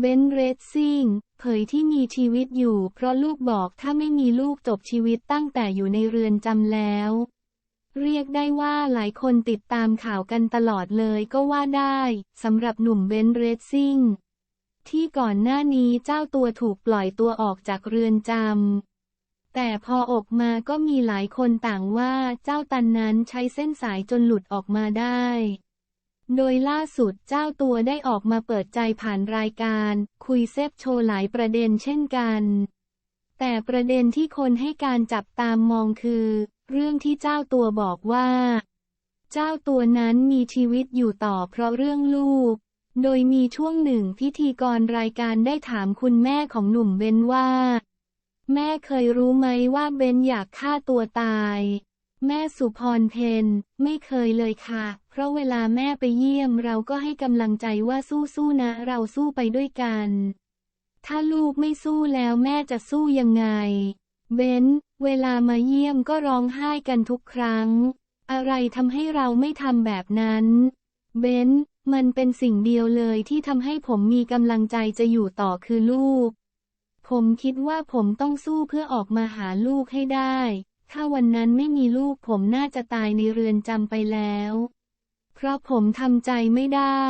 เบนเรดซิงเผยที่มีชีวิตอยู่ เพราะลูกบอกถ้าไม่มีลูกจบชีวิตตั้งแต่อยู่ในเรือนจำแล้ว เรียกได้ว่าหลายคนติดตามข่าวกันตลอดเลยก็ว่าได้สำหรับหนุ่มเบนเรดซิงที่ก่อนหน้านี้เจ้าตัวถูกปล่อยตัวออกจากเรือนจำ แต่พอออกมาก็มีหลายคนต่างว่าเจ้าตันนั้นใช้เส้นสายจนหลุดออกมาได้ โดยล่าสุดเจ้าตัวได้ออกมาเปิดใจผ่านรายการ คุยเซฟโชว์หลายประเด็นเช่นกัน แต่ประเด็นที่คนให้การจับตามมองคือ เรื่องที่เจ้าตัวบอกว่า เจ้าตัวนั้นมีชีวิตอยู่ต่อเพราะเรื่องลูก โดยมีช่วงหนึ่งพิธีกรรายการได้ถามคุณแม่ของหนุ่มเบนว่า แม่เคยรู้ไหมว่าเบนอยากฆ่าตัวตาย แม่สุพรเพนไม่เคยเลยค่ะ เพราะเวลาแม่ไปเยี่ยมเราก็ให้กำลังใจว่าสู้ๆนะ เราสู้ไปด้วยกัน ถ้าลูกไม่สู้แล้วแม่จะสู้ยังไง เบนเวลามาเยี่ยมก็ร้องไห้กันทุกครั้ง อะไรทำให้เราไม่ทำแบบนั้น เบนมันเป็นสิ่งเดียวเลยที่ทำให้ผมมีกำลังใจจะอยู่ต่อคือลูก ผมคิดว่าผมต้องสู้เพื่อออกมาหาลูกให้ได้ ถ้าวันนั้นไม่มีลูกผมน่าจะตายในเรือนจำไปแล้ว เพราะผมทำใจไม่ได้